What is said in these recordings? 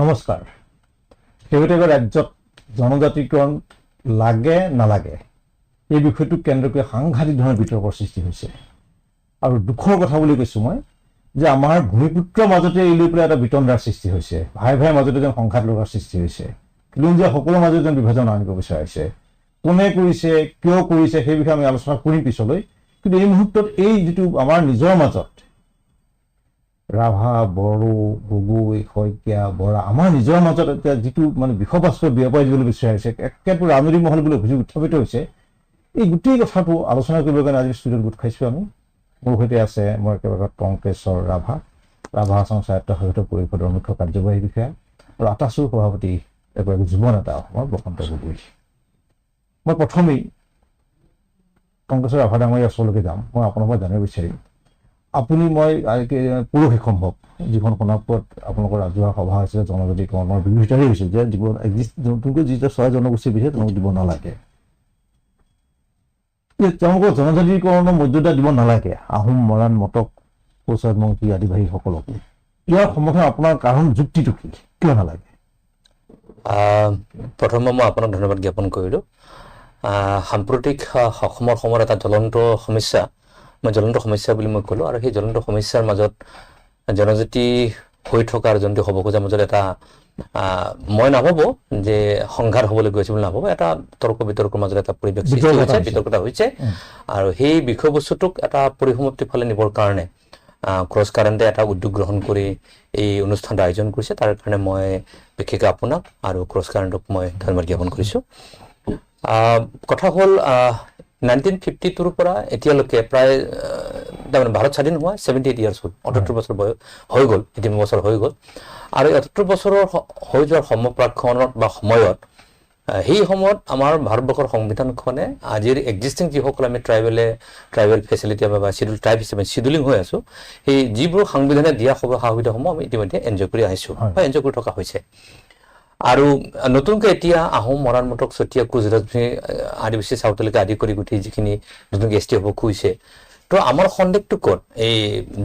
নমস্কাৰ। শেহতীয়াকৈ ৰাজ্যত জনজাতিকৰণ লাগে নালাগে? এই বিষয়টোক কেন্দ্ৰ কৰি সাংঘাতিক ধৰণৰ বিতৰ্কৰ সৃষ্টি হৈছে। আৰু দুখৰ কথা বুলি কৈছোঁ মই যে আমাৰ ভূমিপুত্ৰৰ মাজতে এই লৈ পেলাই এটা বিতণ্ডাৰ সৃষ্টি হৈছে। ভাই ভাইৰ মাজতে যেন সংঘাত লগাৰ সৃষ্টি হৈছে। খিলঞ্জীয়া সকলোৰে মাজতে যেন বিভাজন আনিব বিচাৰিছে কোনে কৰিছে কিয় কৰিছে সেই বিষয়ে আমি আলোচনা কৰিম পিছলৈ। কিন্তু এই মুহূৰ্তত এই যিটো আমাৰ নিজৰ মাজত ৰাভা বড়ো গগৈ শইকীয়া বৰা আমাৰ নিজৰ মাজত এতিয়া যিটো মানে বিষবাস্ত্ৰ বিয়পাই দিবলৈ বিচাৰিছে একেবাৰে ৰাজনৈতিক মহল বুলি অভিযোগ উত্থাপিত হৈছে এই গোটেই কথাটো আলোচনা কৰিবৰ কাৰণে আজি ষ্টুডিঅ'ত গোট খাইছোঁ আমি। মোৰ সৈতে আছে মোৰ একেবাৰে কংগ্ৰেছৰ ৰাভা ৰাভা আসাম স্বায়ত্ত শাসিত পৰিষদৰ মুখ্য কাৰ্যবাহী বিষয়া আৰু আটাচুৰ সভাপতি এগৰাকী যুৱ নেতা অসমৰ বসন্ত গগৈ। মই প্ৰথমেই কংগ্ৰেছৰ ৰাভা ডাঙৰীয়া ওচৰলৈকে যাম মই আপোনাৰ পৰা জানিব বিচাৰিম। আপুনি মই পৰহি সম্ভৱ। যিখন সোণাপুৰত আপোনালোকৰ ৰাজহুৱা সভা হৈছিলে জনজাতিকৰণৰ বিৰোধিতাৰে হৈছিল যে দিব নতুনকৈ যিটো ছয় জনগোষ্ঠী বিচাৰে তেওঁলোকক দিব নালাগে। যে তেওঁলোকৰ জনজাতিকৰণৰ মৰ্যাদা দিব নালাগে আহোম মৰাণ মটক কোচামংকী আদিবাসীসকলক ইয়াৰ সমৰ্থন আপোনাৰ কাৰণ যুক্তিটো কি? কিয় নালাগে? প্ৰথমে মই আপোনাক ধন্যবাদ জ্ঞাপন কৰিলোঁ। সাম্প্ৰতিক অসমৰ সময়ত এটা জ্বলন্ত সমস্যা মই জ্বলন্ত সমস্যা বুলি মই ক'লোঁ আৰু সেই জ্বলন্ত সমস্যাৰ মাজত জনজাতি হৈ থকাৰ যোনটো হ'ব খোজাৰ মাজত এটা মই নাভাবোঁ যে সংঘাত হ'বলৈ গৈছে বুলি নাভাবোঁ এটা তৰ্ক বিতৰ্কৰ মাজত এটা পৰিৱেশ সৃষ্টি বিতৰ্ক এটা হৈছে হৈছে। বিতৰ্কতা হৈছে। আৰু সেই বিষয়বস্তুটোক এটা পৰিসমাপ্তিৰ ফালে নিবৰ কাৰণে ক্ৰছ কাৰেণ্টে এটা উদ্যোগ গ্ৰহণ কৰি এই অনুষ্ঠানটো আয়োজন কৰিছে। তাৰ কাৰণে মই বিশেষকৈ আপোনাক আৰু ক্ৰছ কাৰেণ্টক মই ধন্যবাদ জ্ঞাপন কৰিছোঁ। কথা হ'ল নাইনটিন ফিফটি টুৰ পৰা এতিয়ালৈকে প্ৰায় তাৰমানে ভাৰত স্বাধীন হোৱা ছেভেণ্টি এইট ইয়াৰ্ছ হ'ল অঠসত্তৰ বছৰ বয়স হৈ গ'ল এটি বছৰ হৈ গ'ল। আৰু এই অঠসত্তৰ বছৰৰ হ- যোৱাৰ সমপ্ৰাক্ষণত বা সময়ত সেই সময়ত আমাৰ ভাৰতবৰ্ষৰ সংবিধানখনে আজিৰ এক্সিষ্টিং যিসকল আমি ট্ৰাইবেলে ট্ৰাইবেল ফেচিলিটি বা চিডুল ট্ৰাইব হিচাপে চিডুলিং হৈ আছোঁ সেই যিবোৰ সংবিধানে দিয়া সা সুবিধাসমূহ আমি ইতিমধ্যে এনজয় কৰি আহিছোঁ বা এনজয় কৰি থকা হৈছে। আৰু নতুনকৈ এতিয়া আহোম মৰাণ মটক চতিয়া কোচ আহ, আদিবাসী চাউতালিকা আদি কৰি গোটেই যিখিনি নতুনকৈ এছ টি হ'ব খুজিছে তো আমাৰ সন্দেহটো ক'ত? এই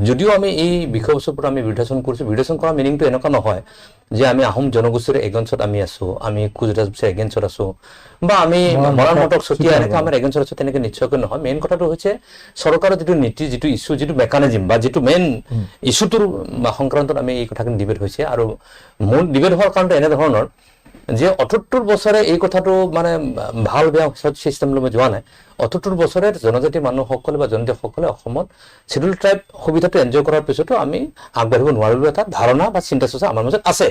যদিও আমি এই বিষয়বস্তুৰ পৰা আমি বিৰোধাচন কৰিছোঁ বিৰোধাচন কৰা মিনিংটো এনেকুৱা নহয় যে আমি আহোম জনগোষ্ঠীৰ এগেইনষ্টত আমি আছোঁ আমি কোচ ৰাজবংশীৰ এগেইনষ্টত আছোঁ বা আমি মৰাণ মটক, চতিয়া এনেকৈ আমাৰ এগেইনষ্টত আছোঁ তেনেকৈ নিশ্চয়কৈ নহয়। মেইন কথাটো হৈছে চৰকাৰৰ যিটো নীতি যিটো ইছ্যু যিটো মেকানিজিম বা যিটো মেইন ইছ্যুটোৰ সংক্ৰান্তত আমি এই কথাখিনি ডিবেট হৈছে। আৰু মূল ডিবেট হোৱাৰ কাৰণটো এনেধৰণৰ যে অঠসত্তৰ বছৰে এই কথাটো মানে ভালো বেয়া চিষ্টেমলৈ মই যোৱা নাই। অঠসত্তৰ বছৰে জনজাতি মানুহসকলে বা জনজাতিসকলে অসমত চিডুল ট্ৰাইব সুবিধাটো এনজয় কৰাৰ পিছতো আমি আগবাঢ়িব নোৱাৰিলোঁ এটা ধাৰণা বা চিন্তা চৰ্চা আমাৰ মাজত আছে।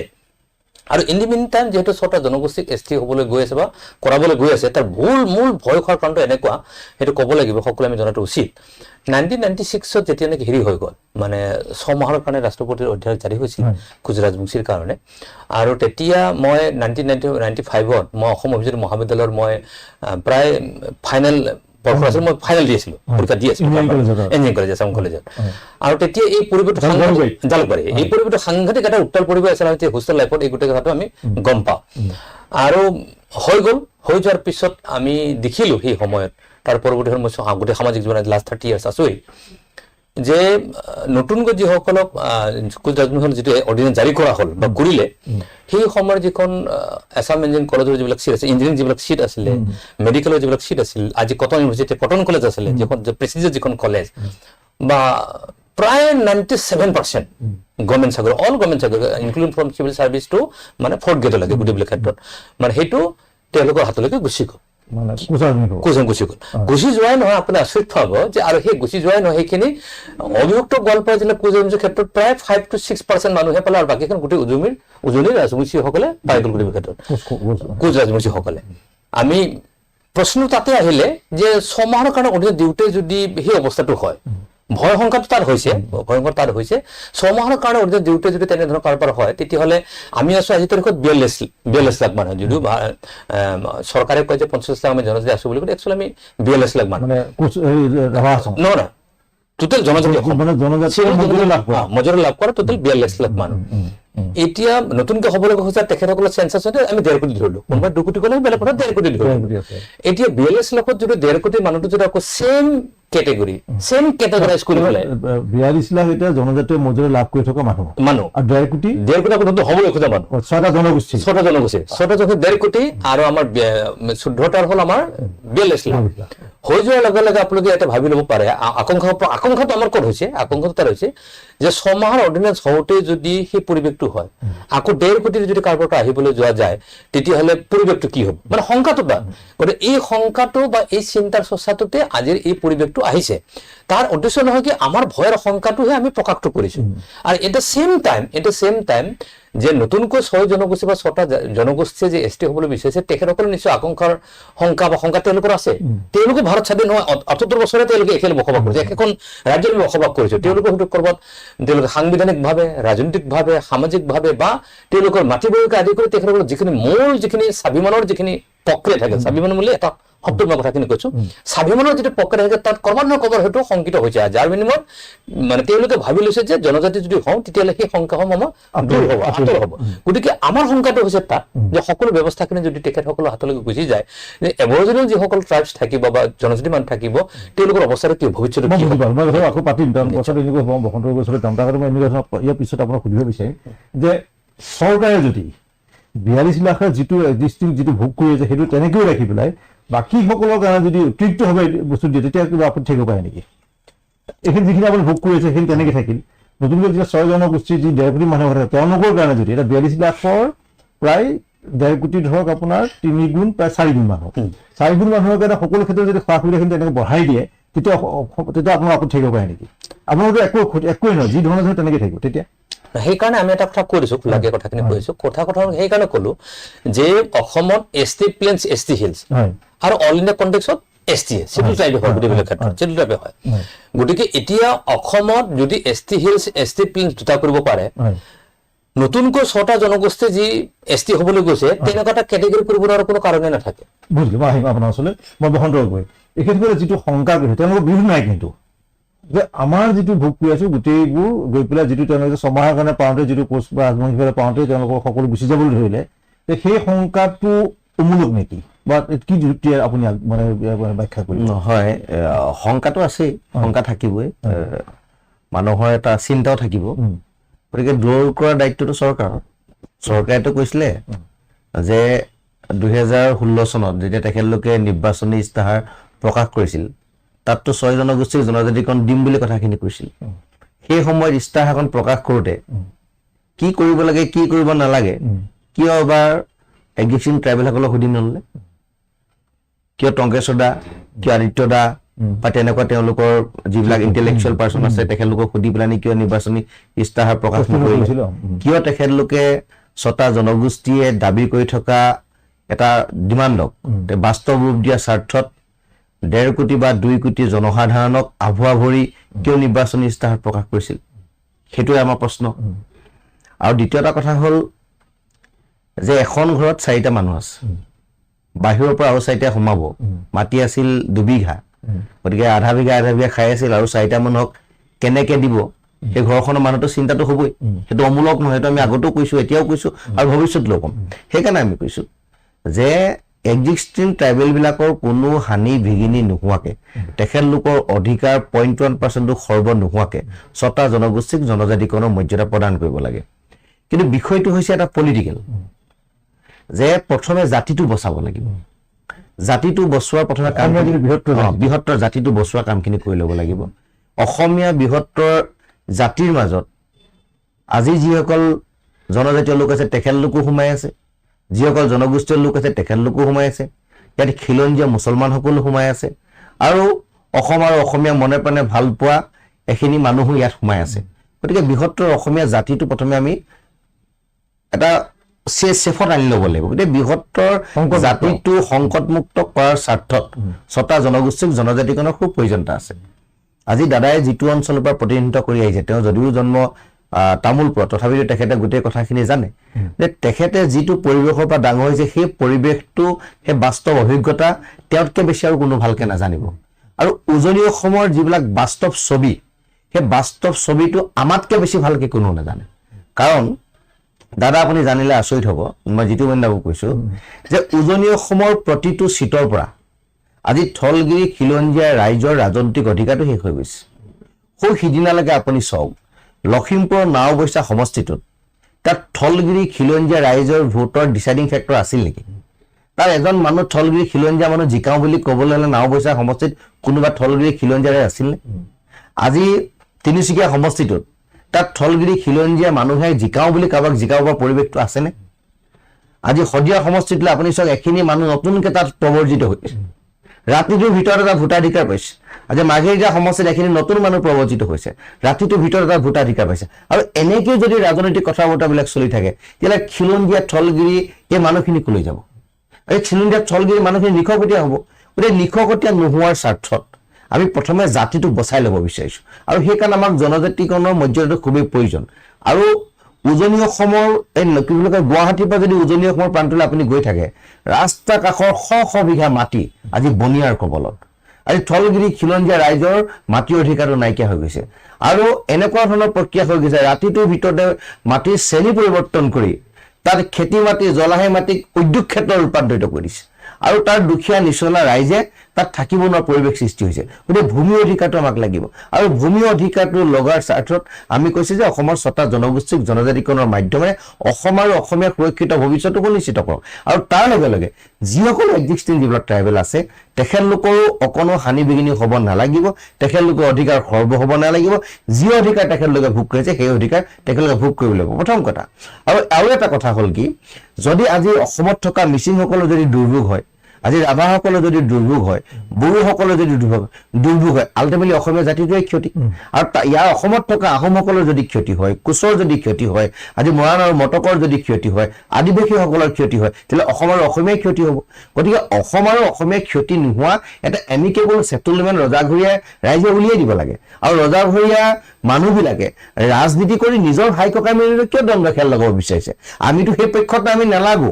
আৰু ইন দি মিন টাইম যিহেতু ছটা জনগোষ্ঠীক এছ টি হ'বলৈ গৈ আছে বা কৰাবলৈ গৈ আছে, তাৰ মূল মূল ভয় খোৱাৰ কাৰণটো এনেকুৱা, সেইটো ক'ব লাগিব, সকলোৱে আমি জনাটো উচিত। নাইনটিন নাইনটি ছিক্সত যেতিয়া নেকি হেৰি হৈ গ'ল মানে ছমাহৰ কাৰণে ৰাষ্ট্ৰপতিৰ অধ্যাদেশ জাৰি হৈছিল কোচ ৰাজবংশীৰ কাৰণে। আৰু তেতিয়া মই নাইনটিন নাইনটি নাইনটি ফাইভত মই অসম অভিযোগ মহাবিদ্যালয়ৰ মই প্ৰায় ফাইনেল বৰ্ষ আছিল মই ফাইনেল দি আছিলোঁ পৰীক্ষা দি আছিলোঁ ইঞ্জিনিয়াৰিং কলেজ আছাম কলেজত আৰু তেতিয়া এই পৰিৱেশটো জালুকবাৰী। জালুকবাৰী। এই পৰিৱেশটো সাংঘাতিক এটা উত্তাল পৰিৱেশ আছিল আমি হোষ্টেল লাইফত এই গোটেই কথাটো আমি গম পাওঁ। আৰু হৈ গ'ল হৈ যোৱাৰ পিছত আমি দেখিলোঁ সেই সময়ত তাৰ পৰৱৰ্তী সময়ত মই গোটেই সামাজিক জীৱনত লাষ্ট থাৰ্টি ইয়াৰ্ছ আছোৱেই যে নতুনকৈ যিসকলক স্কুল জাজমেণ্ট যিটো অৰ্ডিনেঞ্চ জাৰি কৰা হ'ল বা কৰিলে সেই সময়ৰ যিখন আছাম ইঞ্জিনিয়াৰিং কলেজৰ যিবিলাক চিট আছে ইঞ্জিনিয়াৰিং যিবিলাক চিট আছিলে মেডিকেলৰ যিবিলাক চিট আছিল আজি কটন ইউনিভাৰ্চিটি কটন কলেজ আছিলে যিখন প্ৰেচিডিয়াৰ যিখন কলেজ বা প্ৰায় নাইণ্টি ছেভেন পাৰ্চেণ্ট গভৰ্ণমেণ্ট চাকৰি অল গভৰ্ণমেণ্ট চাকৰি including from civil service to মানে ফৰ্থ গ্ৰেডলৈকে গোটেইবিলাক ক্ষেত্ৰত মানে সেইটো তেওঁলোকৰ হাতলৈকে গুচি গ'ল। মানে হ'ব কোচন গুচি গ'ল। গুচি যোৱাই নহয় আপুনি আচৰিত পাব যে আৰু সেই গুচি যোৱাই নহয় সেইখিনি অভিযুক্ত গোৱালপাৰা জিলাৰ কোচৰাজবংশীৰ ক্ষেত্ৰত প্ৰায় ফাইভ টু ছিক্স পাৰ্চেণ্ট মানুহে পালে আৰু বাকীখন গোটেই উজনিৰ উজনিৰ ৰাজবংশীসকলে পাই গ'ল গোটেই ক্ষেত্ৰত। কোচ ৰাজবংশীসকলে আমি প্ৰশ্ন তাতে আহিলে যে ছমাহৰ কাৰণে অধিক দিওঁতে যদি সেই অৱস্থাটো হয় ভয় সংকাটো তাৰ হৈছে ভয়ংকৰ তাৰ হৈছে। ছমাহৰ কাৰণে অধিক দিওঁতে যদি তেনেধৰণৰ কাৰোবাৰ হয় তেতিয়াহ'লে আমি আছো আজি তাৰিখত বিয়াল্লিছ বিয়াল্লিছ লাখ মানুহ। যদিও চৰকাৰে কয় যে পঞ্চল্লিছ লাখ আমি জনজাতি আছো বুলি কিন্তু একচুৱেলি আমি বিয়াল্লিছ লাখ মানুহ। মানে নহয় নহয়। টোটেল জনজাতি। মানে মৰ্যাদা লাভ কৰা। টোটেল বিয়াল্লিছ লাখ মানুহ। এতিয়া নতুনকৈ হ'বলৈ খোজা তেখেতসকলৰ চেঞ্চাছ আমি ডেৰ কোটি ধৰিলো। কোনোবাই দুকোটি ক'লে বেলেগ কথা ডেৰ কোটি ধৰিলো। কোটি এতিয়া বিয়াল্লিছ লাখত যদি ডেৰ কোটি মানুহটো যদি আকৌ ছেম কেটেগৰী চেম কেটেগৰাইজ কৰি পেলাই বিয়াল্লিছ লাখ এতিয়া জনজাতীয় মজুৰি লাভ কৰি থকা মানুহ। মানুহ। আৰু ডেৰ কোটি ডেৰ কোটি আপোনাৰতো হ'বলৈ খোজা মানুহ। ছয়টা জনগোষ্ঠী। ছটা জনগোষ্ঠী। ছটা জনগোষ্ঠী ডেৰ কোটি আৰু আমাৰ বে- হ'ল আমাৰ বিয়াল্লিছ লাখ। হৈ যোৱাৰ লগে লগে আপোনালোকে এটা ভাবি ল'ব পাৰে। আকাংক্ষা আকাংক্ষাটো আমাৰ ক'ত হৈছে? আকাংক্ষাটো তাৰ হৈছে যে ছমাহৰ অৰ্ডিনেঞ্চ হওঁতে যদি সেই পৰিৱেশটো হয় আকৌ ডেৰ কোটিৰ যদি কাৰোবাৰ পৰা আহিবলৈ যোৱা যায় তেতিয়াহ'লে পৰিৱেশটো কি হ'ব? মানে শংকাটো তাত গতিকে এই শংকাটো বা এই চিন্তাৰ চৰ্চাটোতে আজিৰ এই পৰিৱেশটো আহিছে। তাৰ উদ্দেশ্য নহয় কি আমাৰ ভয়ৰ শংকাটোহে আমি প্ৰকাশটো কৰিছোঁ। আৰু at the same time at the same time যে নতুনকৈ ছয় জনগোষ্ঠী বা ছটা জনগোষ্ঠীয়ে যে এছ টি হ'বলৈ বিচাৰিছে তেখেতসকলে নিশ্চয় আকাংক্ষাৰ শংকা বা শংকা তেওঁলোকৰ আছে। তেওঁলোকে ভাৰত স্বাধীন হোৱা অঠসত্তৰ বছৰে তেওঁলোকে একেলগে বসবাস কৰিছে। একেখন ৰাজ্যত আমি বসবাস কৰিছো। তেওঁলোকে হয়তো ক'ৰবাত তেওঁলোকে সাংবিধানিকভাৱে ৰাজনৈতিকভাৱে সামাজিকভাৱে বা তেওঁলোকৰ বাৰীকে আদি কৰি তেখেতসকলৰ যিখিনি মূল যিখিনি স্বাভিমানৰ যিখিনি প্ৰক্ৰিয়া থাকে স্বাভিমান বুলি এটা শব্দত মই কথাখিনি কৈছো স্বাভিমানৰ যিটো প্ৰক্ৰিয়া থাকে তাত ক'ৰবাত নহয় ক'ৰবাত হয়তো শংকিত হৈছে। যাৰ বিনিময়ত মানে তেওঁলোকে ভাবি লৈছে যে জনজাতি যদি হওঁ তেতিয়াহ'লে সেই শংকাসমূহ আমাৰ দূৰ হ'ব আঁতৰ হ'ব। গতিকে আমাৰ শংকাটো হৈছে তাত যে সকলো ব্যৱস্থাখিনি যদি তেখেতসকলৰ হাতলৈকে গুচি যায় যে এবৰজনীয় যিসকল ট্ৰাইবছ থাকিব বা জনজাতি মানুহ থাকিব তেওঁলোকৰ অৱস্থাটো কি ভৱিষ্যতে মই আকৌ পাতিম। কাৰণ কথাটো এনেকুৱা বসন্ত গছলৈ তাৰ মই এনেকুৱা ইয়াৰ পিছত আপোনাক সুধিব বিচাৰিম যে চৰকাৰে যদি বিয়াল্লিছ লাখৰ যিটো এক্সিষ্টিং যিটো ভোগ কৰি আছে সেইটো তেনেকৈও ৰাখি পেলাই বাকীসকলৰ কাৰণে যদি অতিৰিক্তভাৱে বস্তু দিয়ে তেতিয়া কিবা আপত্তি থাকিব পাৰে নেকি? এইখিনি যিখিনি আপুনি ভোগ কৰি আছে সেইখিনি তেনেকৈ থাকিল। নতুনকৈ যেতিয়া ছয় জনগোষ্ঠীৰ যি ডেৰ কোটি মানুহ থাকে তেওঁলোকৰ কাৰণে যদি এটা বিয়াল্লিছ লাখৰ প্ৰায় ডেৰ কোটি ধৰক আপোনাৰ তিনি গুণ প্ৰায় চাৰি গুণ মানুহ। চাৰি গুণ মানুহৰ কাৰণে সকলো ক্ষেত্ৰত যদি সা সুবিধাখিনি তেনেকৈ বঢ়াই দিয়ে তেতিয়া তেতিয়া আপোনাৰ আপত্তি থাকিব পাৰে নেকি? আপোনালোকে একো একোৱেই নহয় যি ধৰণে ধৰণে তেনেকৈ থাকিব। তেতিয়া সেইকাৰণে আমি এটা কথা কৈ দিছো খোলাকে কথাখিনি কৈ দিছো। কথা কথা সেইকাৰণে ক'লো যে অসমত S T plains S T hills আৰু অল ইণ্ডিয়া কণ্টেক্সত এছ টি চিভিল ট্ৰাইবে হয় গোটেইবিলাক ক্ষেত্ৰত চিভিল ট্ৰাইবে হয়। গতিকে এতিয়া অসমত যদি S T hills S T plains দুটা কৰিব পাৰে নতুনকৈ ছটা জনগোষ্ঠী যি এছ টি হ'বলৈ গৈছে তেনেকুৱা এটা কেটেগৰী কৰিব নোৱাৰা কোনো কাৰণে নাথাকে। বুজিলোঁ মই আহিম আপোনাৰ ওচৰলৈ। মই বসন্ত গগৈ। এখেতসকলে যিটো শংকা কৰিছে তেওঁলোকৰ বিৰোধ নাই কিন্তু। যে আমাৰ যিটো ভোগ কৰি আছো গোটেইবোৰ গৈ পেলাই যিটো তেওঁলোকে ছমাহৰ কাৰণে পাওঁতে যিটো কোচ বা ৰাজবংশীসকলে পাওঁতে তেওঁলোকৰ সকলো গুচি যাবলৈ ধৰিলে যে সেই শংকাটো অমূলক নেকি? বা কি যুক্তিয়ে আপুনি মানে ব্যাখ্যা কৰিব? নহয় শংকাটো আছেই শংকা থাকিবই মানুহৰ এটা চিন্তাও থাকিব। গতিকে দূৰ কৰাৰ দায়িত্বটো চৰকাৰৰ। চৰকাৰেতো কৈছিলে যে দুহেজাৰ ষোল্ল চনত যেতিয়া তেখেতলোকে নিৰ্বাচনী ইস্তাহাৰ প্ৰকাশ কৰিছিল তাততো ছয় জনগোষ্ঠীক জনজাতিকৰণ দিম বুলি কথাখিনি কৈছিল। সেই সময়ত ইস্তাহাৰখন প্ৰকাশ কৰোঁতে কি কৰিব লাগে কি কৰিব নালাগে কিয় এবাৰ এগজিষ্টিং ট্ৰাইবেলসকলক সুধি নললে কিয় টংকেশ্বৰ দা কিয় আদিত্য দা বা তেনেকুৱা তেওঁলোকৰ যিবিলাক ইণ্টেলেকচুৱেল পাৰ্চন আছে তেখেতলোকক সুধি পেলাই কিয় নিৰ্বাচনী ইস্তাহাৰ প্ৰকাশ প্ৰশ্ন নকৰিলে? কৰিছিলোঁ, উম। কিয় তেখেতলোকে ছটা জনগোষ্ঠীয়ে দাবী কৰি থকা এটা ডিমাণ্ডক বাস্তৱ ৰূপ দিয়া স্বাৰ্থত ডেৰ কোটি বা দুই কোটি জনসাধাৰণক আভুৱা ভৰি কিয় নিৰ্বাচনী ইস্তাহাৰ প্ৰকাশ কৰিছিল? সেইটোৱে আমাৰ প্ৰশ্ন। আৰু দ্বিতীয় এটা কথা হ'ল যে এখন ঘৰত চাৰিটা মানুহ আছে। বাহিৰৰ পৰা আৰু চাৰিটা সোমাব। মাটি আছিল দুবিঘা। গতিকে আধা বিঘা আধা বিঘা খাই আছিল আৰু চাৰিটা মানুহক কেনেকে দিব? সেই ঘৰখনৰ মানুহটো চিন্তাটো হ'বই। সেইটো অমূলক নহয় সেইটো আমি আগতেও কৈছো এতিয়াও কৈছো আৰু ভৱিষ্যতলৈও ক'ম। সেইকাৰণে আমি কৈছো যে এক্সিষ্টিং ট্ৰাইবেলবিলাকৰ কোনো হানি বিঘিনি নোহোৱাকে। তেখেতলোকৰ অধিকাৰ পইণ্ট ওৱান পাৰ্চেণ্টটো সৰ্ব নোহোৱাকে ছটা জনগোষ্ঠীক জনজাতিকৰণৰ মৰ্যাদা প্ৰদান কৰিব লাগে। কিন্তু বিষয়টো হৈছে এটা পলিটিকেল যে প্ৰথমে জাতিটো বচাব লাগিব। জাতিটো বচোৱাৰ প্ৰথমে কাম। বৃহত্তৰ জাতিটো বচোৱা কামখিনি কৰি ল'ব লাগিব। অসমীয়া বৃহত্তৰ জাতিৰ মাজত আজি যিসকল জনজাতীয় লোক আছে তেখেতলোকো সোমাই আছে। যিসকল জনগোষ্ঠীয় লোক আছে তেখেতলোকো সোমাই আছে। ইয়াত খিলঞ্জীয়া মুছলমানসকলো সোমাই আছে। আৰু অসম আৰু অসমীয়া মনে প্ৰাণে ভাল পোৱা এখিনি মানুহো ইয়াত সোমাই আছে। গতিকে বৃহত্তৰ অসমীয়া জাতিটো প্ৰথমে আমি এটা চেফত আনি ল'ব লাগিব। গতিকে বৃহত্তৰ। জাতিটো সংকটমুক্ত কৰাৰ স্বাৰ্থত ছটা জনগোষ্ঠীক জনজাতিকৰণৰ খুব প্ৰয়োজনীয়তা আছে। আজি দাদাই যিটো অঞ্চলৰ পৰা প্ৰতিনিধিত্ব কৰি আহিছে তেওঁ যদিও জন্ম আহ, তামোলপুৰত তথাপিতো তেখেতে গোটেই কথাখিনি জানে। যে তেখেতে যিটো পৰিৱেশৰ পৰা ডাঙৰ হৈছে সেই পৰিৱেশটো সেই বাস্তৱ অভিজ্ঞতা তেওঁতকৈ বেছি আৰু কোনো ভালকে নাজানিব। আৰু উজনি অসমৰ যিবিলাক বাস্তৱ ছবি সেই বাস্তৱ ছবিটো আমাতকৈ বেছি ভালকে কোনো নাজানে। কাৰণ দাদা আপুনি জানিলে আচৰিত হ'ব মই যিটো বন্যাবু কৈছো যে উজনি অসমৰ প্ৰতিটো চিটৰ পৰা আজি থলগিৰি খিলঞ্জীয়া ৰাইজৰ ৰাজনৈতিক অধিকাৰটো শেষ হৈ গৈছে। সৌ সিদিনালৈকে আপুনি চাওক লখিমপুৰৰ নাওবৈচা সমষ্টিটোত তাত থলগিৰি খিলঞ্জীয়া ৰাইজৰ ভোটৰ ডিচাইডিং ফেক্টৰ আছিল নেকি? তাৰ এজন মানুহ থলগিৰি খিলঞ্জীয়া মানুহ জিকাওঁ বুলি ক'বলৈ হ'লে নাওবৈচা সমষ্টিত কোনোবা থলগিৰি খিলঞ্জীয়া ৰাইজ আছিলনে আজি তিনিচুকীয়া সমষ্টিটোত তাত থলগিৰি খিলঞ্জীয়া মানুহে জিকাওঁ বুলি কাৰোবাক জিকাব পৰা পৰিৱেশটো আছেনে আজি শদিয়া সমষ্টিটোলৈ আপুনি চাওক, এখিনি মানুহ নতুনকৈ তাত প্ৰৱৰ্জিত হৈছে ৰাতিটোৰ ভিতৰত এটা ভোটাধিকাৰ পাইছে। আজি মাৰ্ঘেৰিটা সমষ্টিত এখিনি নতুন মানুহ প্ৰৱৰ্জিত হৈছে। ৰাতিটোৰ ভিতৰত এটা ভোটাধিকাৰ পাইছে। আৰু এনেকৈ যদি ৰাজনৈতিক কথা বতৰাবিলাক চলি থাকে, তেতিয়াহ'লে খিলঞ্জীয়া থলগিৰি এই মানুহখিনি কলৈ যাব? এই খিলঞ্জীয়া থলগিৰি মানুহখিনি নিশকতীয়া হ'ব। গতিকে নিশকতীয়া নোহোৱাৰ স্বাৰ্থত আমি প্ৰথমে জাতিটোক বচাই ল'ব বিচাৰিছোঁ। আৰু সেইকাৰণে আমাক জনজাতিকৰণৰ মৰ্যাদাটো খুবেই প্ৰয়োজন। আৰু উজনি অসমৰ এই কি বুলি গুৱাহাটীৰ পৰা যদি উজনি অসমৰ প্ৰান্তলৈ আপুনি গৈ থাকে ৰাস্তা কাষৰ শ শ বিঘা মাটি আজি বনিয়াৰ কবলত। আজি থলগিৰি খিলঞ্জীয়া ৰাইজৰ মাটিৰ অধিকাৰটো নাইকিয়া হৈ গৈছে। আৰু এনেকুৱা ধৰণৰ প্ৰক্ৰিয়া হৈ গৈছে, ৰাতিটোৰ ভিতৰতে মাটিৰ শ্ৰেণী পৰিৱৰ্তন কৰি তাত খেতি মাটি জলাশয় মাটিক উদ্যোগ ক্ষেত্ৰত ৰূপান্তৰিত কৰি দিছে। আৰু তাৰ দুখীয়া নিচলা ৰাইজে তাত থাকিব নোৱাৰা পৰিৱেশ সৃষ্টি হৈছে। গতিকে ভূমি অধিকাৰটো আমাক লাগিব। আৰু ভূমি অধিকাৰটো লগাৰ স্বাৰ্থত আমি কৈছোঁ যে অসমৰ ছটা জনগোষ্ঠীক জনজাতিকৰণৰ মাধ্যমেৰে অসম আৰু অসমীয়া সুৰক্ষিত ভৱিষ্যতকো নিশ্চিত কৰক। আৰু তাৰ লগে লগে যিসকল এক্সিষ্টিং যিবিলাক ট্ৰাইবেল আছে, তেখেতলোকৰো অকণো হানি বিঘিনি হ'ব নালাগিব, তেখেতলোকৰ অধিকাৰ সৰ্ব হ'ব নালাগিব, যি অধিকাৰ তেখেতলোকে ভোগ কৰিছে, সেই অধিকাৰ তেখেতলোকে ভোগ কৰিব লাগিব। প্ৰথম কথা। আৰু আৰু এটা কথা হ'ল কি, যদি আজি অসমত থকা মিচিংসকলৰ যদি দুৰ্ভোগ হয় আজি ৰাভাসকলৰ যদি দুৰ্ভোগ হয় বড়োসকলৰ যদি দুৰ্ভোগ দুৰ্ভোগ হয় আল্টিমেটলি অসমীয়া জাতিটোৱে ক্ষতি। আৰু ইয়াৰ অসমত থকা আহোমসকলৰ যদি ক্ষতি হয় কোচৰ যদি ক্ষতি হয় আজি মৰাণ আৰু মটকৰ যদি ক্ষতি হয় আদিবাসীসকলৰ ক্ষতি হয় তেতিয়াহ'লে অসম আৰু অসমীয়াই ক্ষতি হ'ব। গতিকে অসম আৰু অসমীয়া ক্ষতি নোহোৱা এটা এমিকেবল ছেটেলমেণ্ট ৰজাঘৰীয়া ৰাইজে উলিয়াই দিব লাগে। আৰু ৰজাঘৰীয়া মানুহবিলাকে ৰাজনীতি কৰি নিজৰ ভাই ককাই মেলি কিয় দ্বন্দ্ব খেল লগাব বিচাৰিছে? আমিতো সেই পক্ষত আমি নালাগো।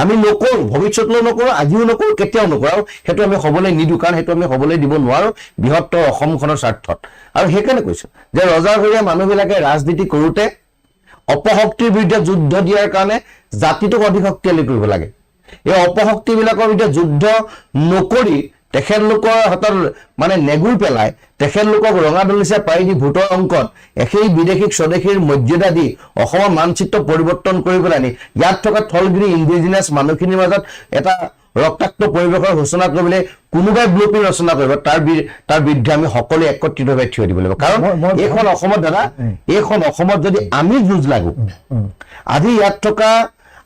আমি নকৰোঁ ভৱিষ্যতলৈও নকৰোঁ, আজিও নকৰোঁ, কেতিয়াও নকৰোঁ। আৰু সেইটো আমি হ'বলৈ নিদিওঁ, কাৰণ সেইটো আমি হ'বলৈ দিব নোৱাৰোঁ বৃহত্তৰ অসমখনৰ স্বাৰ্থত। আৰু সেইকাৰণে কৈছোঁ যে ৰজাঘৰীয়া মানুহবিলাকে ৰাজনীতি কৰোঁতে অপশক্তিৰ বিৰুদ্ধে যুদ্ধ দিয়াৰ কাৰণে জাতিটোক অধিক শক্তিশালী কৰিব লাগে। এই অপশক্তিবিলাকৰ বিৰুদ্ধে যুদ্ধ নকৰি তেখেতলোকৰ হাতত মানে নেগুৰ পেলাই তেখেতলোকক ৰঙা দলিচা পাৰি দি ভোটৰ অংকত সেই বিদেশীক স্বদেশীৰ মৰ্যাদা দি অসমৰ মানচিত্ৰ পৰিৱৰ্তন কৰি পেলাই নি ইয়াত থকা থলগিৰি ইণ্ডিজিনাছ মানুহখিনিৰ মাজত এটা ৰক্তাক্ত পৰিৱেশৰ সূচনা কৰিবলৈ কোনোবাই ব্লুপ্ৰিণ্ট ৰচনা কৰিব তাৰ তাৰ বিৰুদ্ধে আমি সকলোৱে একত্ৰিতভাৱে থিয় দিব লাগিব। কাৰণ এইখন অসমত দাদা এইখন অসমত যদি আমি যুঁজ লাগো আজি ইয়াত থকা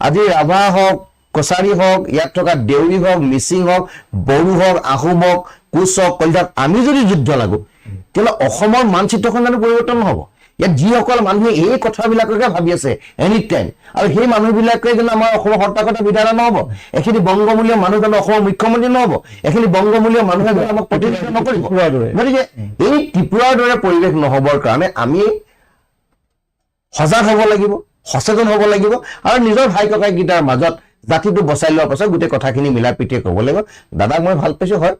আজি ৰাভা হওক কছাৰী হওক ইয়াত থকা দেউৰী হওক মিচিং হওক বড়ো হওক আহোম হওক কোচ হওক কলিতা আমি যদি যুদ্ধ লাগো তেতিয়াহ'লে অসমৰ মানচিত্ৰখন জানো পৰিৱৰ্তন নহ'ব ইয়াত যিসকল মানুহে এই কথাবিলাককে ভাবি আছে এনি টাইম আৰু সেই মানুহবিলাকে জানো আমাৰ অসমৰ সত্তাগত বিধায়ক নহ'ব এখিনি বংগমূলীয় মানুহ জানো অসমৰ মুখ্যমন্ত্ৰী নহ'ব এখিনি বংগমূলীয় মানুহে জানো আমাক প্ৰতিনিধিত্ব নকৰিব। গতিকে এই ত্ৰিপুৰাৰ দৰে পৰিৱেশ নহ'বৰ কাৰণে আমি সজাগ হ'ব লাগিব সচেতন হ'ব লাগিব আৰু নিজৰ ভাই ককাইকেইটাৰ মাজত জাতিটো বচাই লোৱাৰ পাছত গোটেই কথাখিনি মিলা প্ৰীতিয়ে ক'ব লাগিব দাদাক মই ভাল পাইছোঁ হয়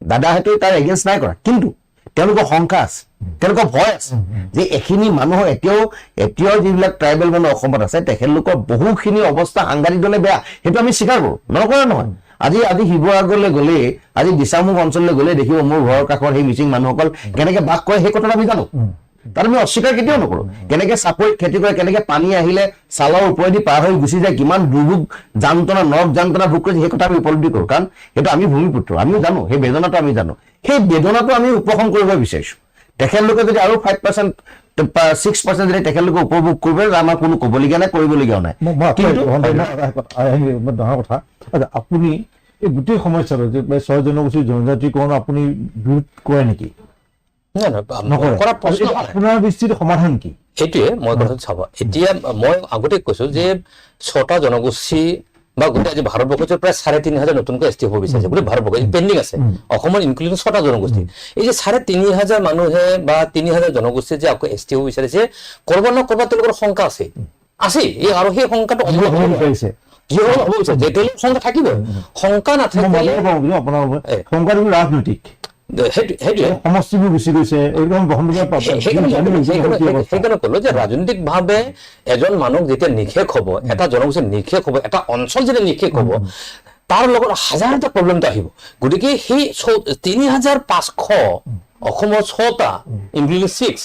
দাদাহঁতে তাৰ এগেইনষ্ট নাই কৰা। কিন্তু তেওঁলোকৰ শংকা আছে তেওঁলোকৰ ভয় আছে যে এইখিনি মানুহৰ এতিয়াও এতিয়াও যিবিলাক ট্ৰাইবেল মানুহ অসমত আছে তেখেতলোকৰ বহুখিনি অৱস্থা সাংঘাতিক ধৰণে বেয়া সেইটো আমি স্বীকাৰ কৰোঁ। নকৰা নহয়। আজি আজি শিৱসাগৰলৈ গ'লে আজি দিচামুখ অঞ্চললৈ গ'লে দেখিব মোৰ ঘৰৰ কাষৰ সেই মিচিং মানুহসকল কেনেকে বাস কৰে সেই কথাটো আমি জানো। আমি অস্বীকাৰ কেতিয়াও নকৰোঁ। কেনেকে চাপৰিত খেতি কৰে কেনেকে পানী আহিলে ছালৰ ওপৰেদি পাৰ হৈ গুচি যায় কিমান দুৰ্ভোগ যান্ত্ৰণা নৰক যান্ত্ৰণা ভোগ কৰিছে সেই কথা আমি উপলব্ধি কৰোঁ। কাৰণ সেইটো আমি ভূমিপুত্ৰ আমিও জানো সেই বেদনাটো আমি জানো। সেই বেদনাটো আমি উপশম কৰিব বিচাৰিছোঁ। তেখেতলোকে যদি আৰু ফাইভ পাৰ্চেণ্ট ছিক্স পাৰ্চেণ্ট যদি তেখেতলোকে উপভোগ কৰিব আমাৰ কোনো ক'বলগীয়া নাই কৰিবলগীয়াও নাই। ডাঙৰ কথা। আচ্ছা আপুনি এই গোটেই সমস্যাটো ছয় জনগোষ্ঠীৰ জনজাতিকৰণ আপুনি বিৰোধ কৰে নেকি? কৰা প্ৰশ্ন এইটো সমাধান কি? সেইটোৱে মই কথাটো চাব। এতিয়া মই আগতে কৈছো যে ছটা জনগোষ্ঠী বা গোটেই আজি ভাৰতবৰ্ষত প্ৰায় চাৰে তিনি হাজাৰ নতুনকৈ এছ টি হ'ব বিচাৰিছে। গোটেই ভাৰতবৰ্ষ পেণ্ডিং আছে। অসমৰ ইনক্লুডিং ছটা জনগোষ্ঠী। এই যে চাৰে তিনি হাজাৰ মানুহে বা তিনি হাজাৰ জনগোষ্ঠীয়ে যে আকৌ এছ টি হ'ব বিচাৰিছে কৰবাত নহয় কৰবাত তেওঁলোকৰ শংকা আছে। আছে এই আৰু সেই শংকাটো শংকা থাকিবই। শংকা নাথাকিলে ৰাজনৈতিক। সেইকাৰণে ক'লো- যে ৰাজনৈতিক ভাৱে এজন মানুহ যেতিয়া নিশেষ হ'ব এটা জনগোষ্ঠী নিশেষ হ'ব এটা অঞ্চল যেতিয়া নিশেষ হ'ব তাৰ লগত হাজাৰটা প্ৰব্লেমটো আহিব। গতিকে সেই তিনি হাজাৰ পাঁচশো অসমৰ ছটা ইনক্লুডিং ছিক্স।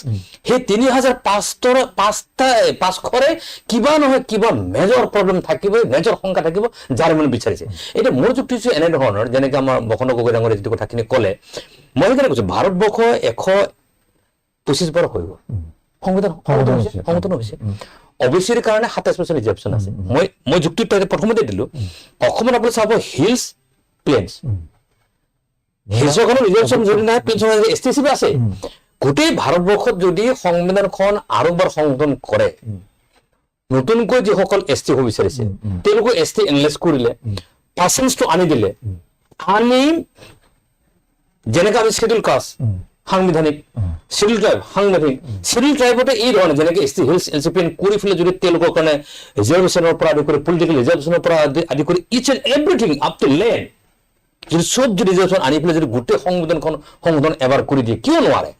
সেই তিনি হাজাৰ পাঁচটাৰ পাঁচটা পাঁচশৰে কিবা নহয় কিবা মেজৰ প্ৰব্লেম থাকিবই মেজৰ শংকা থাকিব যাৰ মানে বিচাৰিছে। এতিয়া মোৰ যুক্তি হৈছে এনেধৰণৰ যেনেকে আমাৰ বসন্ত গগৈ ডাঙৰে যিটো কথাখিনি ক'লে মই সেইকাৰণে কৈছো ভাৰতবৰ্ষ এশ পঁচিছ বাৰ হৈ গ'ল। সংবিধান সংশোধন হৈছে। অবিচিৰ কাৰণে সাতাইছ পাৰ্চেণ্ট ৰিজাৰ্ভেশ্যন আছে। মই মই যুক্তি তাতে প্ৰথমতে দিলো। অসমত আপুনি চাব হিলছ প্লেনছ। হিলছৰ কাৰণে ৰিজাৰ্ভেশ্যন যদি নাই কাৰণে এছ টি চি আছে গোটেই ভাৰতবৰ্ষত যদি সংবিধানখন আৰু এবাৰ সংশোধন কৰে নতুনকৈ যিসকল এছ টি হ'ব বিচাৰিছে তেওঁলোকে এছ টি এনালাইজ কৰিলে পাৰ্চেণ্টছটো আনি দিলে আনি যেনেকে আমি শ্বেডিউল কাষ্ট সাংবিধানিক শ্বেডিউল ট্ৰাইব সাংবিধানিক শ্বেডিউল ট্ৰাইবতে এই ধৰণে যেনেকে S T hills L C P N কৰি পেলাই যদি তেওঁলোকৰ কাৰণে ৰিজাৰ্ভেশ্যনৰ পৰা আদি কৰি পলিটিকেল ৰিজাৰ্ভেশ্যনৰ পৰা আদি- আদি কৰি each and everything up to land যদি চব যদি আনি পেলাই যদি গোটেই সংবিধানখন সংশোধন এবাৰ কৰি দিয়ে কিয় নোৱাৰে?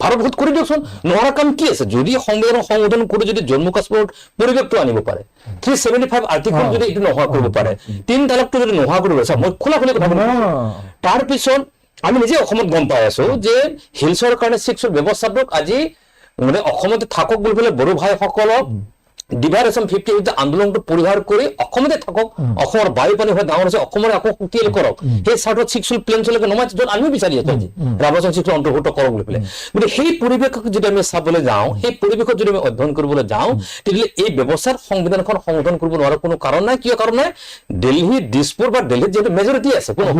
ভাৰতবৰ্ষত কৰি দিয়কচোন নোৱাৰা কাম কি আছে? যদি সংবিধান সংশোধন কৰি যদি জম্মু কাশ্মীৰত পৰিৱেশটো আনিব পাৰে থ্ৰী ছেভেণ্টি ফাইভ আৰ্টিকল যদি এইটো নোহোৱা কৰিব পাৰে তিন তালাকটো যদি নোহোৱা কৰিব পাৰে মই খোলা খুলি কথা। তাৰপিছত আমি নিজে অসমত গম পাই আছো যে হিলছৰ কাৰণে ছিক্সৰ ব্যৱস্থাটোক আজি মানে অসমতে থাকক বুলি পেলাই বড়ো ভাইসকলক ডিভাইড ফিফটি ফিফটি আন্দোলনটো পৰিহাৰ কৰি অসমতে থাকক অসমৰ বায়ু পানী হৈ ডাঙৰ হৈছে অসমৰ আকৌ শক্তিশালী কৰক সেই চাৰ্টত ছিক্সুৱেল প্লেনছলৈকে নমাইছে য'ত আমিও বিচাৰি আছো আজি ৰাভাজন ছিক্স অন্তৰ্ভুক্ত কৰক বুলি পেলাই গতিকে সেই পৰিৱেশক যদি আমি চাবলৈ যাওঁ সেই পৰিৱেশত যদি আমি অধ্যয়ন কৰিবলৈ যাওঁ তেতিয়াহ'লে এই ব্যৱস্থাত সংবিধানখন সংশোধন কৰিব নোৱাৰাৰ কোনো কাৰণ নাই। কিয় কাৰণ নাই? দিল্লী দিছপুৰ বা দিল্লীত যিহেতু মেজৰিটি আছে কোনো।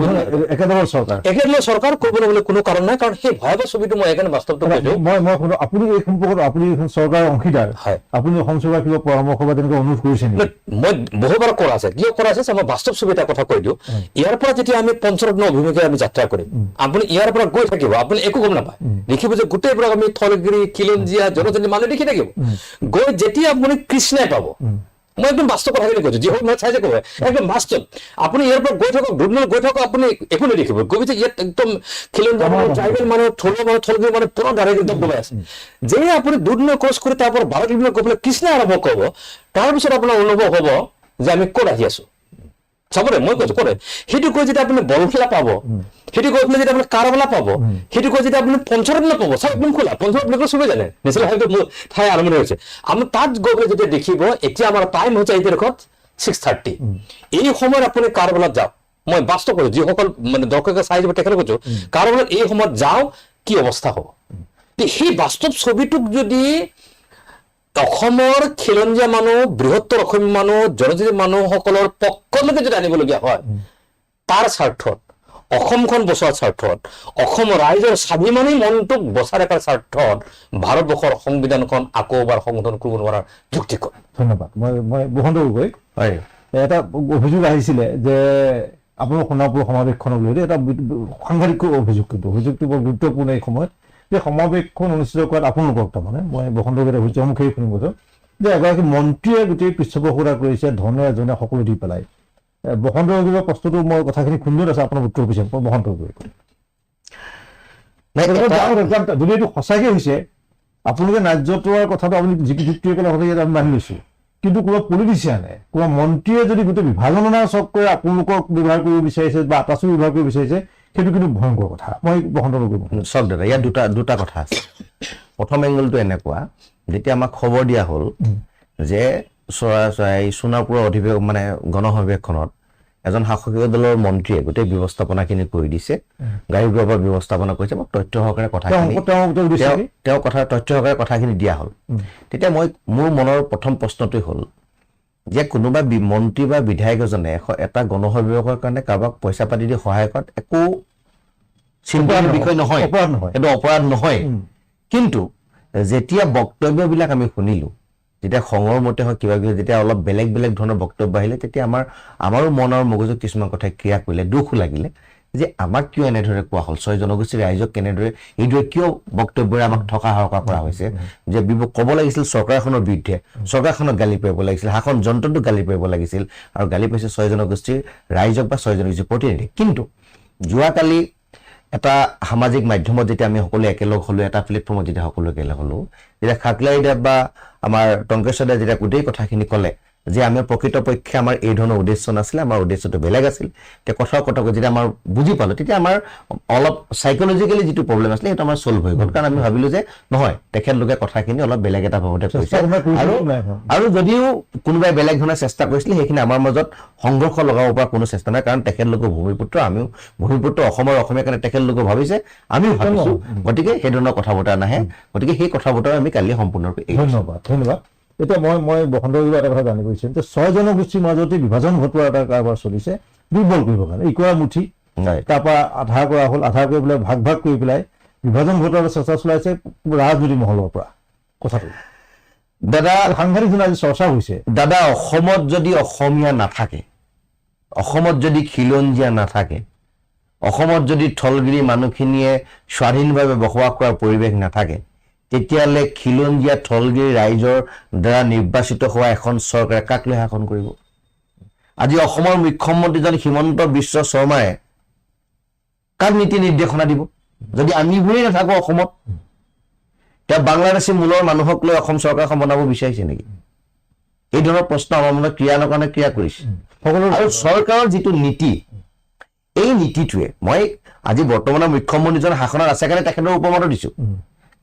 একেদৰে চৰকাৰ। একেদৰে চৰকাৰ কৰিব নোৱাৰিলে কোনো কাৰণ নাই কাৰণ সেই ভয়াৱহ ছবিটো মই সেইকাৰণে বাস্তৱটো কৈছো। মই মই আপুনি এই সম্পৰ্কত আপুনি চৰকাৰৰ অংশীদাৰ। হয়। আপুনি অসম চৰকাৰ কিবা পৰামৰ্শ বা তেনেকুৱা অনুৰোধ কৰিছে নেকি? মই বহুবাৰ কৰা আছে কিয় কৰা আছে মই বাস্তৱ ছবি এটা কথা কৈ দিওঁ। ইয়াৰ পৰা যেতিয়া আমি পঞ্চৰত্ন অভিমুখে আমি যাত্ৰা কৰিম আপুনি ইয়াৰ পৰা গৈ থাকিব আপুনি একো গম নাপায়। দেখিব যে গোটেই পৰা আমি থলগিৰি খিলঞ্জীয়া জনজাতি মানুহ দেখি থাকিব। গৈ যেতিয়া আপুনি কৃষ্ণাই পাব মই একদম বাস্তৱ কথাখিনি কৈছো যি মই চাই যে ক'ব একদম বাস্তৱ। আপুনি ইয়াৰ পৰা গৈ থাকক দুদিন গৈ থাকক আপুনি একো নেদেখিব। গৈ ইয়াত একদম খেলুৱৈ মানুহ ট্ৰাইবেল মানুহ থলুৱা মানুহ থলুৱা মানুহ পুৰা গাড়ী একদম দবাই আছে। যে আপুনি দুদিনৰ ক্ৰছ কৰি তাৰ পৰা বাৰ কিলোমিটাৰ গৈ পেলাই কৃষ্ণা আৰম্ভ কৰিব তাৰপিছত আপোনাৰ অনুভৱ হ'ব যে আমি ক'ত আহি আছো। চাবৰে মই কৈছো কৰে। সেইটো কৈ যেতিয়া আপুনি বৰফিলা পাব সেইটো কৈ পেলাই যেতিয়া আপুনি কাৰবালা পাব সেইটো কৈ যেতিয়া আপুনি পঞ্চৰত্ন পাব চাওক একদম খোলা পঞ্চৰত্ন চবেই জানে নেচনেল হাইৱে মোৰ ঠাই আৰম্ভণি হৈছে। আপুনি তাত গৈ পেলাই যেতিয়া দেখিব এতিয়া আমাৰ টাইম হৈছে এই তাৰিখত ছিক্স থাৰ্টি এই সময়ত আপুনি কাৰবালাত যাওক। মই বাস্তৱ কৈছো যিসকল মানে দৰ্শকে চাই যাব তেখেতক কৈছো কাৰবালাত এই সময়ত যাওঁ কি অৱস্থা হ'ব? সেই বাস্তৱ ছবিটোক যদি অসমৰ খিলঞ্জীয়া মানুহ বৃহত্তৰ অসমীয়া মানুহ জনজাতি মানুহসকলৰ পক্ষলৈকে যদি আনিবলগীয়া হয় তাৰ স্বাৰ্থত অসমখন বচোৱাৰ স্বাৰ্থত অসম ৰাইজৰ স্বাভিমানী মনটোক বচাই ৰখাৰ স্বাৰ্থত ভাৰতবৰ্ষৰ সংবিধানখন আকৌ এবাৰ সংশোধন কৰিব নোৱাৰাৰ যুক্তি কৰে। ধন্যবাদ। মই মই বসন্ত গগৈ। হয়। এটা অভিযোগ আহিছিলে যে আপোনাৰ সোণাপুৰ সমাৱেশখনক লৈ এটা সাংঘাতিক অভিযোগ কিন্তু অভিযোগটো বৰ গুৰুত্বপূৰ্ণ এই সময়ত। যে সমাৱেশখন অনুষ্ঠিত কৰাত আপোনালোকক তাৰমানে মই বসন্ত গগৈ অভিযোগ মুখেই শুনিব কৈছোঁ যে এগৰাকী মন্ত্ৰীয়ে গোটেই পৃষ্ঠপোষকতা কৰিছে ধনে এজনে সকলো দি পেলাই। বসন্ত গগৈৰ প্ৰশ্নটো মই কথাখিনি সুন্দৰ আছে আপোনাৰ উত্তৰ পিছে মই বসন্ত গগৈ যদি এইটো সঁচাকৈ হৈছে আপোনালোকে ন্যায্যতাৰ কথাটো আপুনি যিটো যুক্তিৰে ক'লে সঁচাকৈ আমি মানি লৈছোঁ। কিন্তু কোনোবা পলিটিচিয়ানে কোনোবা মন্ত্ৰীয়ে যদি গোটেই বিভাজনা চককৈ আপোনালোকক ব্যৱহাৰ কৰিব বিচাৰিছে বা আটাচু ব্যৱহাৰ কৰিব বিচাৰিছে সেইটো কিন্তু ভয়ংকৰ কথা। মই বসন্ত গগৈ চাওক দাদা ইয়াত দুটা দুটা কথা আছে। প্ৰথম এংগলটো এনেকুৱা যেতিয়া আমাক খবৰ দিয়া হ'ল যে চৰা চৰাই সোণাপুৰৰ অধিৱেশ মানে গণসমাৱেশখনত এজন শাসকীয় দলৰ মন্ত্ৰীয়ে গোটেই ব্যৱস্থাপনাখিনি কৰি দিছে। গাড়ী ঘোঁৰাৰ পৰা ব্যৱস্থাপনা কৰিছে মোক তথ্য সহকাৰে কথাখিনি তেওঁ কথা তথ্য সহকাৰে কথাখিনি দিয়া হ'ল। তেতিয়া মই মোৰ মনৰ প্ৰথম প্ৰশ্নটোৱে হ'ল যে কোনোবা মন্ত্ৰী বা বিধায়ক এজনে এটা গণসমাৱেশৰ কাৰণে কাৰোবাক পইচা পাতি দি সহায় কৰাত একো চিন্তাৰ বিষয় নহয়। অপৰাধ নহয়। সেইটো অপৰাধ নহয়। কিন্তু যেতিয়া বক্তব্যবিলাক আমি শুনিলো যেতিয়া খঙৰ মতে হয় কিবা কিবি যেতিয়া অলপ বেলেগ বেলেগ ধৰণৰ বক্তব্য আহিলে তেতিয়া আমাৰ আমাৰো মন আৰু মগজুত কিছুমান কথাই ক্ৰিয়া কৰিলে দুখো লাগিলে। যে আমাক কিয় এনেদৰে কোৱা হ'ল? ছয় জনগোষ্ঠীৰ ৰাইজক কেনেদৰে এইদৰে কিয় বক্তব্যৰে আমাক থকা সৰকা কৰা হৈছে? যে ক'ব লাগিছিল চৰকাৰখনৰ বিৰুদ্ধে চৰকাৰখনক গালি পাৰিব লাগিছিল শাসন যন্ত্ৰটোক গালি পাৰিব লাগিছিল আৰু গালি পাৰিছে ছয় জনগোষ্ঠীৰ ৰাইজক বা ছয় জনগোষ্ঠীৰ প্ৰতিনিধি। কিন্তু যোৱাকালি এটা সামাজিক মাধ্যমত যেতিয়া আমি সকলোৱে একেলগ হ'লো এটা প্লেটফৰ্মত যেতিয়া সকলো একেলগ হ'লো যেতিয়া খাকলাই বা আমাৰ টংকেশ্বৰ দেৱ যেতিয়া গোটেই কথাখিনি ক'লে যে আমি প্ৰকৃতপক্ষে আমাৰ এই ধৰণৰ উদ্দেশ্য নাছিলে আমাৰ উদ্দেশ্যটো বেলেগ আছিল। কথাৰ কথা কৈ যেতিয়া আমাৰ বুজি পালোঁ তেতিয়া আমাৰ অলপ চাইকলজিকেলি যিটো প্ৰব্লেম আছিলে সেইটো আমাৰ চল্ভ হৈ গ'ল। কাৰণ আমি ভাবিলোঁ যে নহয় তেখেতলোকে কথাখিনি অলপ বেলেগ এটা ভাৱতে কৈছে। আৰু? আৰু যদিও কোনোবাই বেলেগ ধৰণে চেষ্টা কৰিছিলে সেইখিনি আমাৰ মাজত সংঘৰ্ষ লগাব পৰা কোনো চেষ্টা নাই। কাৰণ তেখেতলোকৰ ভূমিপুত্ৰ আমিও ভূমিপুত্ৰ অসমৰ অসমীয়া কাৰণে তেখেতলোকে ভাবিছে আমিও ভাবিছো। গতিকে সেই ধৰণৰ কথা বতৰা নাহে। গতিকে সেই কথা বতৰা আমি কালি সম্পূৰ্ণৰূপে। ধন্যবাদ ধন্যবাদ। এতিয়া মই মই বসন্ত কিবা এটা কথা জানিব বিচাৰিম যে ছয় জনগোষ্ঠীৰ মাজতে বিভাজন ঘটোৱা এটা কাৰবাৰ চলিছে দুৰ্বল কৰিবৰ কাৰণে ইকৰা মুঠি। তাৰপৰা আধা কৰা হ'ল আধা কৰি পেলাই ভাগ ভাগ কৰি পেলাই বিভাজন ঘটোৱাৰ চেষ্টা চলাইছে ৰাজনৈতিক মহলৰ পৰা। কথাটো। দাদা সাংঘাতিক ধৰণে আজি চৰ্চা হৈছে। দাদা অসমত যদি অসমীয়া নাথাকে অসমত যদি খিলঞ্জীয়া নাথাকে অসমত যদি থলগিৰি মানুহখিনিয়ে স্বাধীনভাৱে বসবাস কৰাৰ পৰিৱেশ নাথাকে তেতিয়াহ'লে খিলঞ্জীয়া থলগিৰি ৰাইজৰ দ্বাৰা নিৰ্বাচিত হোৱা এখন চৰকাৰে কাক লৈ শাসন কৰিব? আজি অসমৰ মুখ্যমন্ত্ৰীজন হিমন্ত বিশ্ব শৰ্মাই কাক নীতি নিৰ্দেশনা দিব? যদি আমিবোৰেই নাথাকো অসমত তেওঁ বাংলাদেশী মূলৰ মানুহক লৈ অসম চৰকাৰখন বনাব বিচাৰিছে নেকি? এই ধৰণৰ প্ৰশ্ন আমাৰ মনত ক্ৰিয়া নকৰণে ক্ৰিয়া কৰিছে। সকলো আৰু চৰকাৰৰ যিটো নীতি এই নীতিটোৱে মই আজি বৰ্তমানৰ মুখ্যমন্ত্ৰীজন শাসনত আছে কাৰণে তেখেতৰ উপমাটো দিছো।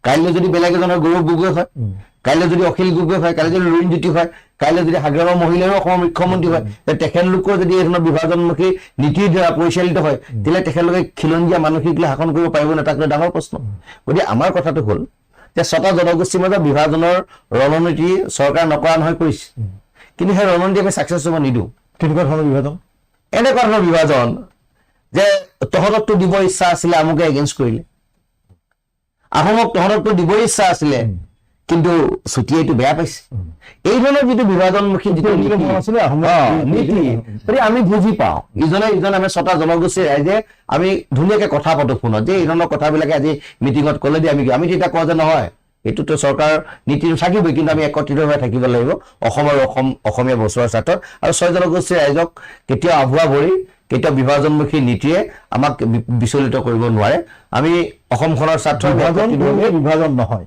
কাইলৈ যদি বেলেগ এজন হয় গৌৰৱ গগৈ হয় কাইলৈ যদি অখিল গগৈ হয় কাইলৈ যদি লুৰিণ জ্যোতি হয় কাইলৈ যদি সাগৰৰ মহিলাৰো অসমৰ মুখ্যমন্ত্ৰী হয় তেখেতলোকৰ যদি এই ধৰণৰ বিভাজনমুখী নীতিৰ দ্বাৰা পৰিচালিত হয় তেতিয়াহ'লে তেখেতলোকে খিলঞ্জীয়া মানসিক লৈ শাসন কৰিব পাৰিব নে তাক লৈ ডাঙৰ প্ৰশ্ন। গতিকে আমাৰ কথাটো হ'ল যে ছটা জনগোষ্ঠীৰ মাজত বিভাজনৰ ৰণনীতি চৰকাৰ নকৰা নহয় কৰিছে। কিন্তু সেই ৰণনীতি আমি ছাকচেছ হ'ব নিদিওঁ। কেনেকুৱা ধৰণৰ বিভাজন? এনেকুৱা ধৰণৰ বিভাজন যে তহঁতকতো দিব ইচ্ছা আছিলে আমুকে এগেইনষ্ট কৰিলে। আহোমক তহঁতকতো দিবই ইচ্ছা আছিলে কিন্তু চুটিয়াইটো বেয়া পাইছে। এই ধৰণৰ যিটো বিভাজনমুখী যিটো নীতি, নীতি আমি বুজি পাওঁ। ইজনে ইজনে আমি ছটা জনগোষ্ঠীৰ ৰাইজে আমি ধুনীয়াকে কথা পাতো ফোনত যে এই ধৰণৰ কথাবিলাকে আজি মিটিঙত ক'লে দি আমি আমি তেতিয়া কওঁ যে নহয় এইটোতো চৰকাৰ নীতিটো থাকিবই কিন্তু আমি একত্ৰিত হৈ থাকিব লাগিব। অসম আৰু অসম অসমীয়া বচোৱাৰ স্বাৰ্থত। আৰু ছয় জনগোষ্ঠীৰ ৰাইজক কেতিয়াও আভুৱা ভৰি কেতিয়াও বিভাজনমুখী নীতিয়ে আমাক বিচলিত কৰিব নোৱাৰে। আমি অসমখনৰ স্বাৰ্থ বিভাজন বিভাজন নহয়।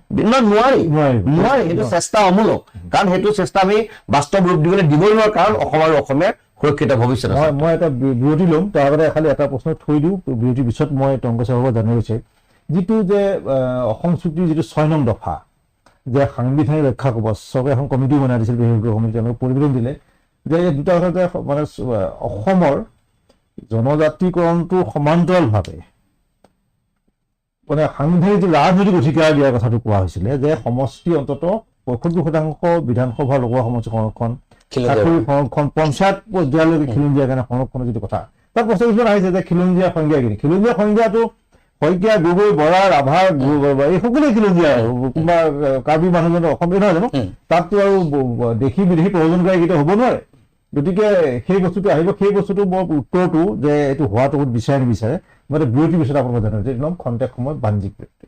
নোৱাৰি। নোৱাৰি। সেইটো চেষ্টা অমূলক। কাৰণ সেইটো চেষ্টা আমি বাস্তৱ ৰূপ দিবলৈ দিবই নোৱাৰো কাৰণ অসম আৰু অসমীয়াৰ সুৰক্ষিত ভৱিষ্যত আছে। মই এটা বিৰতি ল'ম। তাৰ আগতে খালি এটা প্ৰশ্ন থৈ দিওঁ। বিৰতিৰ পিছত মই টংকচাৰ পৰা জানিব যিটো যে অসম চুক্তিৰ যিটো ছয় নং দফা যে সাংবিধানিক ৰক্ষা কবচ চৰকাৰে এখন কমিটি বনাই দিছিল বিশেষজ্ঞ সমিতি তেওঁলোকে প্ৰতিবেদন দিলে যে দুটা কথা যে মানে অসমৰ জনজাতিকৰণটো সমান্তৰালভাৱে। মানে সাংবিধানিক যি ৰাজনৈতিক অধিকাৰ দিয়াৰ কথাটো কোৱা হৈছিলে যে সমষ্টি অন্ততঃ পঁয়সত্তৰ শতাংশ বিধানসভা লোকসভা সমষ্টি সংৰক্ষণ খিলঞ্জীয়া চাকৰি সংৰক্ষণ পঞ্চায়ত পৰ্যায়লৈকে খিলঞ্জীয়াৰ কাৰণে সংৰক্ষণৰ যিটো কথা। তাত প্ৰশ্ন কিছুমান আহিছে যে খিলঞ্জীয়া সংজ্ঞাখিনি খিলঞ্জীয়া সংজ্ঞাটো শইকীয়া গগৈ বৰা ৰাভা এই সকলোৱে খিলঞ্জীয়া কোনোবা কাৰ্বি মানুহজনৰ অসমীয়া নহয় জানো। তাততো আৰু দেশী বিদেশী প্ৰয়োজনকাৰী কেতিয়া হ'ব নোৱাৰে। গতিকে সেই বস্তুটো আহিব সেই বস্তুটো মই উত্তৰটো যে এইটো হোৱাটো বিচাৰে নিবিচাৰে মই এটা বিৰতি পিছত আপোনালোকে জানো যে একদম খন্তেক সময় বাণিজ্যিক বিৰতি।